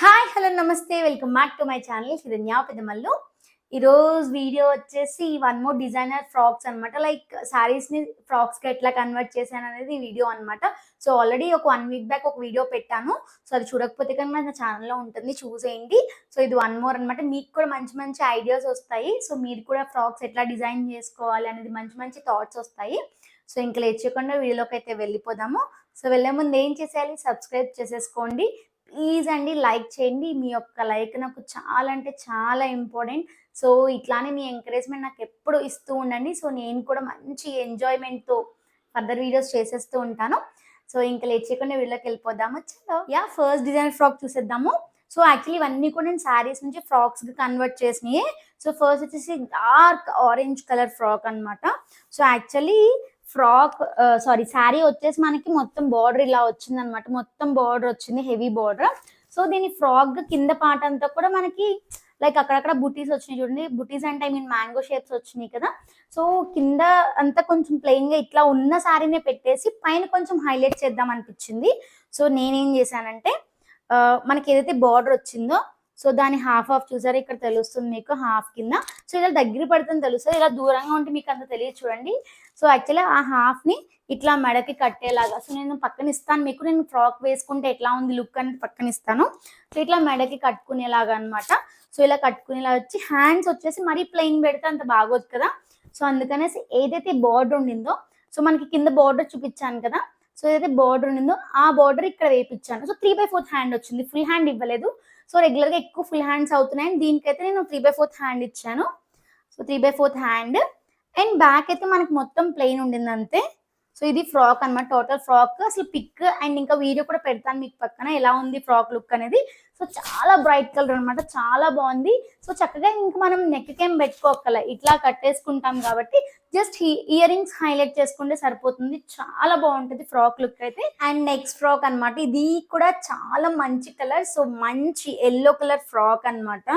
Hi hello నమస్తే. Welcome back to my channel Hiranya Peddamallu ఈరోజు video వచ్చేసి one more designer frocks అనమాట like శారీస్ని ఫ్రాక్స్కి ఫ్రాక్స్కి ఎట్లా కన్వర్ట్ చేశాను అనేది వీడియో అన్నమాట. సో ఆల్రెడీ ఒక వన్ వీక్ బ్యాక్ ఒక వీడియో పెట్టాను. సో అది చూడకపోతే కనుక నా ఛానల్లో ఉంటుంది చూసేయండి. సో ఇది వన్ మోర్ అనమాట మీకు కూడా మంచి మంచి ఐడియాస్ వస్తాయి. సో మీరు కూడా ఫ్రాక్స్ ఎట్లా డిజైన్ చేసుకోవాలి అనేది మంచి మంచి థాట్స్ వస్తాయి. సో ఇంకా లేచకుండా చేయకుండా వీడియోలోకి అయితే వెళ్ళిపోదాము. సో వెళ్ళే ముందు ఏం చేసేయాలి? సబ్స్క్రైబ్ చేసేసుకోండి. ప్లీజ్ అండి లైక్ చేయండి. మీ యొక్క లైక్ నాకు చాలా అంటే చాలా ఇంపార్టెంట్. సో ఇట్లానే మీ ఎంకరేజ్మెంట్ నాకు ఎప్పుడు ఇస్తూ ఉండండి. సో నేను కూడా మంచి ఎంజాయ్మెంట్తో ఫర్దర్ వీడియోస్ చేసేస్తూ ఉంటాను. సో ఇంకా లేచేయకుండా చేయకుండా వీళ్ళకి వెళ్ళిపోదాము. చలో. యా ఫస్ట్ డిజైన్ ఫ్రాక్ చూసేద్దాము. సో యాక్చువల్లీ ఇవన్నీ కూడా నేను శారీస్ నుంచి ఫ్రాక్స్కి కన్వర్ట్ చేసినాయి. సో ఫస్ట్ వచ్చేసి డార్క్ ఆరెంజ్ కలర్ ఫ్రాక్ అన్నమాట. So actually frock sorry sari వచ్చేసి మనకి మొత్తం బార్డర్ ఇలా వచ్చింది అనమాట మొత్తం బార్డర్ వచ్చింది హెవీ బార్డర్. సో దీని ఫ్రాక్ కింద పార్ట్ అంతా కూడా మనకి లైక్ అక్కడక్కడ బుటీస్ వచ్చినాయి చూడండి. బుటీస్ అంటే ఐ మీన్ మ్యాంగో షేప్స్ వచ్చినాయి కదా. సో కింద అంతా కొంచెం ప్లెయిన్గా ఇట్లా ఉన్న శారీనే పెట్టేసి పైన కొంచెం హైలైట్ చేద్దాం అనిపించింది. సో నేనేం చేశానంటే మనకి ఏదైతే బార్డర్ వచ్చిందో సో దాని హాఫ్ ఆఫ్ చూసారా? ఇక్కడ తెలుస్తుంది మీకు హాఫ్ కింద. సో ఇలా దగ్గర పడుతుంది తెలుస్తుంది. ఇలా దూరంగా ఉంటే మీకు అంత తెలియదు చూడండి. సో యాక్చువల్లీ ఆ హాఫ్ని ఇట్లా మెడకి కట్టేలాగా. సో నేను పక్కన ఇస్తాను మీకు. నేను ఫ్రాక్ వేసుకుంటే ఎట్లా ఉంది లుక్ అనేది పక్కన ఇస్తాను. సో ఇట్లా మెడకి కట్టుకునేలాగా అన్నమాట. సో ఇలా కట్టుకునేలా వచ్చి హ్యాండ్స్ వచ్చేసి మరీ ప్లెయిన్ పెడితే అంత బాగోదు కదా. సో అందుకనేసి ఏదైతే బార్డర్ ఉండిందో సో మనకి కింద బార్డర్ చూపించాను కదా. సో ఏదైతే బార్డర్ ఉండిందో ఆ బార్డర్ ఇక్కడ వేయించాను so three by fourth hand వచ్చింది. ఫుల్ హ్యాండ్ ఇవ్వలేదు. సో రెగ్యులర్గా ఎక్కువ ఫుల్ హ్యాండ్స్ అవుతున్నాయి. అండ్ దీనికైతే నేను త్రీ బై ఫోర్త్ హ్యాండ్ ఇచ్చాను. So three by fourth hand and back అయితే మనకి మొత్తం ప్లెయిన్ ఉండింది అంతే. సో ఇది ఫ్రాక్ అన్నమాట. టోటల్ ఫ్రాక్ అసలు పిక్ అండ్ ఇంకా వీడియో కూడా పెడతాను మీకు పక్కన. ఎలా ఉంది ఫ్రాక్ లుక్ అనేది? సో చాలా బ్రైట్ కలర్ అన్నమాట చాలా బాగుంది. సో చక్కగా ఇంకా మనం నెక్ కేం పెట్టుకోకల ఇట్లా కట్టేసుకుంటాం కాబట్టి జస్ట్ ఇయర్ రింగ్స్ హైలైట్ చేసుకుంటే సరిపోతుంది. చాలా బాగుంటుంది ఫ్రాక్ లుక్ అయితే. అండ్ నెక్స్ట్ ఫ్రాక్ అన్నమాట ఇది కూడా చాలా మంచి కలర్ సో మంచి ఎల్లో కలర్ ఫ్రాక్ అన్నమాట.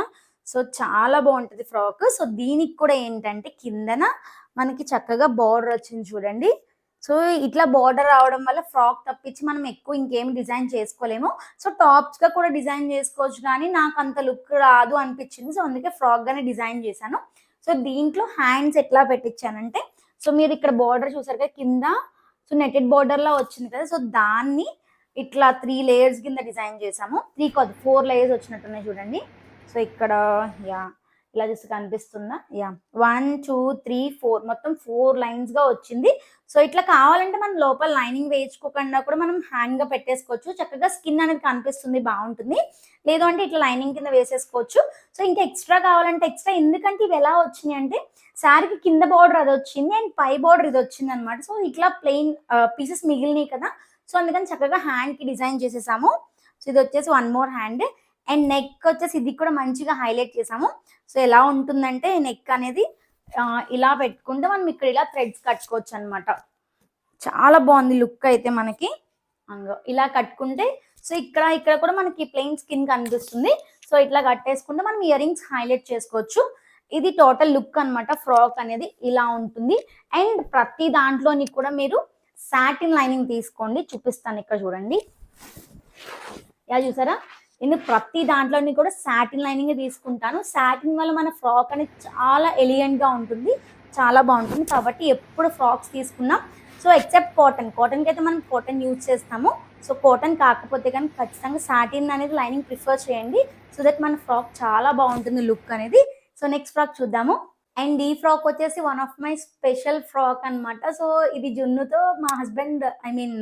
సో చాలా బాగుంటుంది ఫ్రాక్. సో దీనికి కూడా ఏంటంటే కిందన మనకి చక్కగా బార్డర్ వచ్చింది చూడండి. సో ఇట్లా బార్డర్ రావడం వల్ల ఫ్రాక్ తప్పించి మనం ఎక్కువ ఇంకేం డిజైన్ చేసుకోలేము. సో టాప్స్గా కూడా డిజైన్ చేసుకోవచ్చు కానీ నాకు అంత లుక్ రాదు అనిపించింది. సో అందుకే ఫ్రాక్గానే డిజైన్ చేశాను. సో దీంట్లో హ్యాండ్స్ ఎట్లా పెట్టించానంటే సో మీరు ఇక్కడ బార్డర్ చూసారు కదా కింద సో నెటెడ్ బార్డర్లా వచ్చింది కదా సో దాన్ని ఇట్లా త్రీ లేయర్స్ కింద డిజైన్ చేసాము త్రీ కాదు ఫోర్ లేయర్స్ వచ్చినట్టున్నాయి చూడండి. సో ఇక్కడ యా ఇలా చూస్తే కనిపిస్తుందా? Yeah one two three four మొత్తం ఫోర్ లైన్స్గా వచ్చింది. సో ఇట్లా కావాలంటే మనం లోపల లైనింగ్ వేయించుకోకుండా కూడా మనం హ్యాండ్గా పెట్టేసుకోవచ్చు. చక్కగా స్కిన్ అనేది కనిపిస్తుంది బాగుంటుంది. లేదు అంటే ఇట్లా లైనింగ్ కింద వేసేసుకోవచ్చు. సో ఇంకా ఎక్స్ట్రా కావాలంటే ఎక్స్ట్రా ఎందుకంటే ఇవి ఎలా వచ్చినాయి అంటే శారీకి కింద బార్డర్ అది వచ్చింది అండ్ పై బార్డర్ ఇది వచ్చింది అనమాట సో ఇట్లా ప్లెయిన్ పీసెస్ మిగిలినాయి కదా. సో అందుకని చక్కగా హ్యాండ్కి డిజైన్ చేసేసాము. సో ఇది వచ్చేసి one more hand and neck వచ్చేసి ఇది కూడా మంచిగా హైలైట్ చేసాము. సో ఎలా ఉంటుందంటే నెక్ అనేది ఇలా పెట్టుకుంటే మనం ఇక్కడ ఇలా థ్రెడ్స్ కట్టుకోవచ్చు అనమాట చాలా బాగుంది లుక్ అయితే మనకి. ఇలా కట్టుకుంటే సో ఇక్కడ ఇక్కడ కూడా మనకి ప్లెయిన్ స్కిన్ కనిపిస్తుంది. సో ఇట్లా కట్టేసుకుంటే మనం ఇయర్ రింగ్స్ హైలైట్ చేసుకోవచ్చు. ఇది టోటల్ లుక్ అనమాట ఫ్రాక్ అనేది ఇలా ఉంటుంది. అండ్ ప్రతి దాంట్లోని కూడా మీరు సాటిన్ లైనింగ్ తీసుకోండి. చూపిస్తాను ఇక్కడ చూడండి. యా చూసారా? నేను ప్రతి దాంట్లోని కూడా సాటిన్ లైనింగ్ తీసుకుంటాను. సాటిన్ వల్ల మన ఫ్రాక్ అనేది చాలా ఎలియంట్గా ఉంటుంది. చాలా బాగుంటుంది. కాబట్టి ఎప్పుడు ఫ్రాక్స్ తీసుకున్నాం. సో ఎక్సెప్ట్ కాటన్ కాటన్కి అయితే మనం కాటన్ యూజ్ చేస్తాము. సో కాటన్ కాకపోతే కానీ ఖచ్చితంగా సాటిన్ అనేది లైనింగ్ ప్రిఫర్ చేయండి. సో దట్ మన ఫ్రాక్ చాలా బాగుంటుంది లుక్ అనేది. సో నెక్స్ట్ ఫ్రాక్ చూద్దాము. అండ్ ఈ ఫ్రాక్ వచ్చేసి one of my special frock అనమాట సో ఇది జున్నుతో మా హస్బెండ్ ఐ మీన్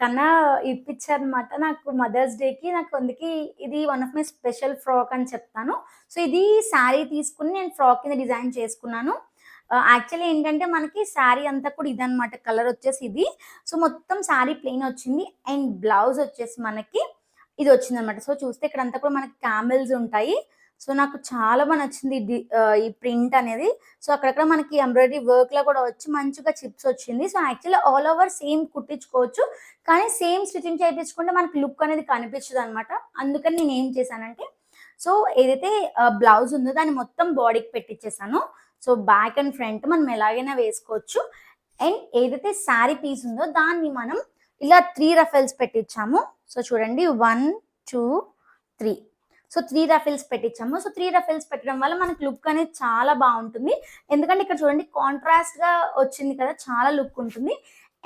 కన్నా ఇప్పించారనమాట నాకు మదర్స్ డేకి నాకు అందుకే ఇది one of my special frock అని చెప్తాను. సో ఇది శారీ తీసుకుని నేను ఫ్రాక్ కింద డిజైన్ చేసుకున్నాను. Uh, యాక్చువల్లీ ఏంటంటే మనకి శారీ అంతా కూడా ఇదనమాట కలర్ వచ్చేసి ఇది. సో మొత్తం శారీ ప్లెయిన్ వచ్చింది. అండ్ బ్లౌజ్ వచ్చేసి మనకి ఇది వచ్చింది అనమాట సో చూస్తే ఇక్కడ అంతా కూడా మనకి క్యామెల్స్ ఉంటాయి. సో నాకు చాలా బాగా నచ్చింది ఈ డి- ఈ ప్రింట్ అనేది. సో అక్కడక్కడ మనకి ఎంబ్రాయిడరీ వర్క్లో కూడా వచ్చి మంచిగా చిప్స్ వచ్చింది. So actually all over same కుట్టించుకోవచ్చు. కానీ సేమ్ స్టిచ్చింగ్ చేయించుకుంటే మనకి లుక్ అనేది కనిపించదు అనమాట అందుకని నేను ఏం చేశానంటే సో ఏదైతే బ్లౌజ్ ఉందో దాన్ని మొత్తం బాడీకి పెట్టించేసాను సో బ్యాక్ అండ్ ఫ్రంట్ మనం ఎలాగైనా వేసుకోవచ్చు. అండ్ ఏదైతే శారీ పీస్ ఉందో దాన్ని మనం ఇలా త్రీ రఫెల్స్ పెట్టించాము సో చూడండి. One two three. So three ruffles పెట్టించాము. So three ruffles పెట్టడం వల్ల మనకి లుక్ అనేది చాలా బాగుంటుంది. ఎందుకంటే ఇక్కడ చూడండి కాంట్రాస్ట్గా వచ్చింది కదా చాలా లుక్ ఉంటుంది.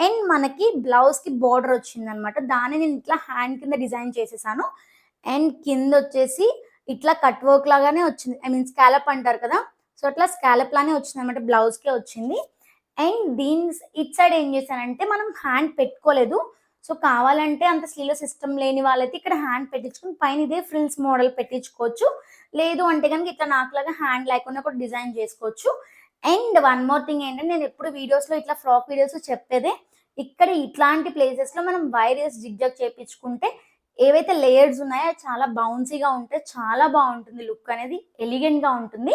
అండ్ మనకి బ్లౌజ్కి బార్డర్ వచ్చింది అనమాట దాన్ని నేను ఇట్లా హ్యాండ్ కింద డిజైన్ చేసేసాను. అండ్ కింద వచ్చేసి ఇట్లా కట్ వర్క్ లాగానే వచ్చింది. ఐ మీన్ స్కాలప్ అంటారు కదా. సో అట్లా స్కాలప్ లానే వచ్చింది అనమాట బ్లౌజ్కే వచ్చింది. అండ్ దీని ఇట్ సైడ్ ఏం చేశానంటే మనం హ్యాండ్ పెట్టుకోలేదు. సో కావాలంటే అంత స్లీలో సిస్టమ్ లేని వాళ్ళైతే ఇక్కడ హ్యాండ్ పెట్టించుకుని పైన ఇదే ఫ్రిల్స్ మోడల్ పెట్టించుకోవచ్చు. లేదు అంటే కనుక ఇట్లా నాకులాగా హ్యాండ్ లేకుండా కూడా డిజైన్ చేసుకోవచ్చు. అండ్ వన్ మోర్ థింగ్ ఏంటంటే నేను ఎప్పుడు వీడియోస్లో ఇట్లా ఫ్రాక్ వీడియోస్ చెప్పేదే ఇక్కడ ఇట్లాంటి ప్లేసెస్లో మనం వైరస్ జిగ్జాగ్ చేపించుకుంటే ఏవైతే లేయర్స్ ఉన్నాయో చాలా బౌన్సీగా ఉంటే చాలా బాగుంటుంది లుక్ అనేది ఎలిగెంట్గా ఉంటుంది.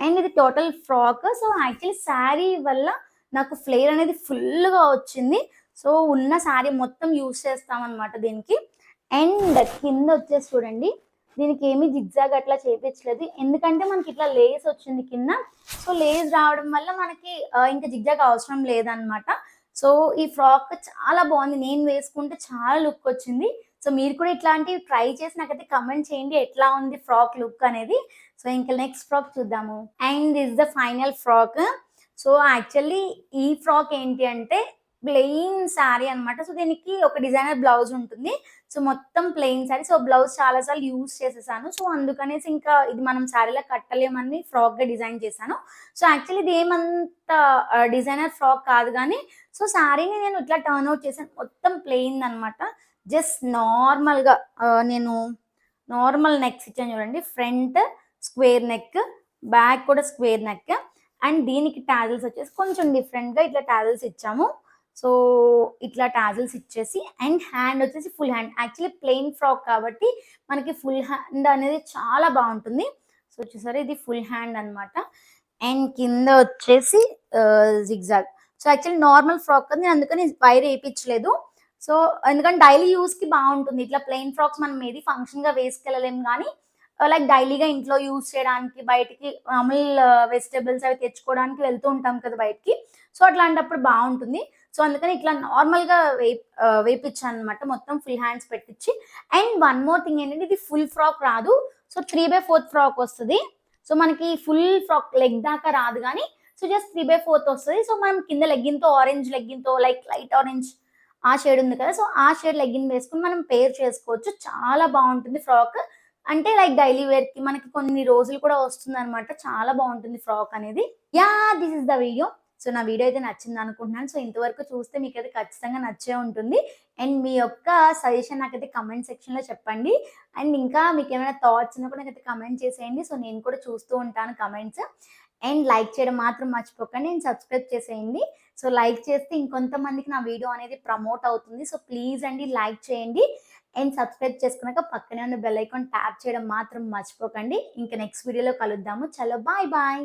అండ్ ఇది total frock so actually sari వల్ల నాకు ఫ్లేర్ అనేది ఫుల్గా వచ్చింది. సో ఉన్న శారీ మొత్తం యూస్ చేస్తామన్నమాట దీనికి. అండ్ కింద వచ్చేసి చూడండి దీనికి ఏమీ జిగ్జాగ్ అట్లా చేపించలేదు. ఎందుకంటే మనకి ఇట్లా లేస్ వచ్చింది కింద. సో లేస్ రావడం వల్ల మనకి ఇంకా జిగ్జాగ్ అవసరం లేదనమాట సో ఈ ఫ్రాక్ చాలా బాగుంది. నేను వేసుకుంటే చాలా లుక్ వచ్చింది. సో మీరు కూడా ఇట్లాంటివి ట్రై చేసి నాకైతే కమెంట్ చేయండి ఎట్లా ఉంది ఫ్రాక్ లుక్ అనేది. సో ఇంకా నెక్స్ట్ ఫ్రాక్ చూద్దాము. And this the final frock. So actually ఈ ఫ్రాక్ ఏంటి అంటే ప్లెయిన్ శారీ అన్నమాట. సో దీనికి ఒక డిజైనర్ బ్లౌజ్ ఉంటుంది. సో మొత్తం ప్లెయిన్ శారీ సో బ్లౌజ్ చాలా సార్లు యూజ్ చేసేసాను. సో అందుకనేసి ఇంకా ఇది మనం శారీలో కట్టలేమని ఫ్రాక్గా డిజైన్ చేశాను. సో యాక్చువల్లీ ఇది ఏమంత డిజైనర్ ఫ్రాక్ కాదు కానీ సో శారీని నేను ఇట్లా టర్న్ అవుట్ చేశాను. మొత్తం ప్లెయిన్ అనమాట జస్ట్ నార్మల్గా నేను నార్మల్ నెక్స్ ఇచ్చాను చూడండి. ఫ్రంట్ స్క్వేర్ నెక్ బ్యాక్ కూడా స్క్వేర్ నెక్ అండ్ దీనికి టాజిల్స్ వచ్చేసి కొంచెం డిఫరెంట్గా ఇట్లా టాజిల్స్ ఇచ్చాము. సో ఇట్లా టాజిల్స్ ఇచ్చేసి అండ్ హ్యాండ్ వచ్చేసి full hand. Actually plain frock కాబట్టి మనకి ఫుల్ హ్యాండ్ అనేది చాలా బాగుంటుంది. సో వచ్చేసరి ఇది ఫుల్ హ్యాండ్ అన్నమాట. అండ్ కింద వచ్చేసి zigzag. So actually normal frock అది నేను అందుకని వైర్ వేయించలేదు. సో ఎందుకంటే డైలీ యూస్కి బాగుంటుంది. ఇట్లా ప్లెయిన్ ఫ్రాక్స్ మనం ఏది ఫంక్షన్గా వేసుకెళ్ళలేం కానీ లైక్ డైలీగా ఇంట్లో యూస్ చేయడానికి బయటికి మామూలు వెజిటేబుల్స్ అవి తెచ్చుకోవడానికి వెళ్తూ ఉంటాం కదా బయటికి. సో అట్లాంటప్పుడు బాగుంటుంది. సో అందుకని ఇట్లా నార్మల్గా వేప్ వేపించాను అనమాట మొత్తం ఫుల్ హ్యాండ్స్ పెట్టించి అండ్ వన్ మోర్ థింగ్ ఏంటంటే ఇది ఫుల్ ఫ్రాక్ రాదు. So three by fourth frock వస్తుంది. సో మనకి ఫుల్ ఫ్రాక్ లెగ్ దాకా రాదు కానీ so just three by fourth వస్తుంది. సో మనం కింద లెగ్గింతో ఆరెంజ్ లెగ్గింతో లైక్ లైట్ ఆరెంజ్ ఆ షేడ్ ఉంది కదా. సో ఆ షేడ్ లెగ్గిన్ వేసుకుని మనం పేర్ చేసుకోవచ్చు. చాలా బాగుంటుంది ఫ్రాక్. అంటే లైక్ డైలీ వేర్కి మనకి కొన్ని రోజులు కూడా వస్తుంది అనమాట చాలా బాగుంటుంది ఫ్రాక్ అనేది. Yeah this is the video. So నా వీడియో అయితే నచ్చింది అనుకుంటున్నాను. సో ఇంతవరకు చూస్తే మీకు అయితే ఖచ్చితంగా నచ్చే ఉంటుంది. అండ్ మీ యొక్క సజెషన్ నాకైతే కమెంట్ సెక్షన్లో చెప్పండి. అండ్ ఇంకా మీకు ఏమైనా థాట్స్ ఉన్నా కూడా నాకైతే కమెంట్ చేసేయండి. సో నేను కూడా చూస్తూ ఉంటాను కమెంట్స్ అండ్ లైక్ చేయడం మాత్రం మర్చిపోకండి. అండ్ సబ్స్క్రైబ్ చేసేయండి. సో లైక్ చేస్తే ఇంకొంతమందికి నా వీడియో అనేది ప్రమోట్ అవుతుంది. సో ప్లీజ్ అండి లైక్ చేయండి. అండ్ సబ్స్క్రైబ్ చేసుకున్నాక పక్కనే ఉన్న బెల్ ఐకాన్ ట్యాప్ చేయడం మాత్రం మర్చిపోకండి. ఇంకా నెక్స్ట్ వీడియోలో కలుద్దాము. చలో బాయ్ బాయ్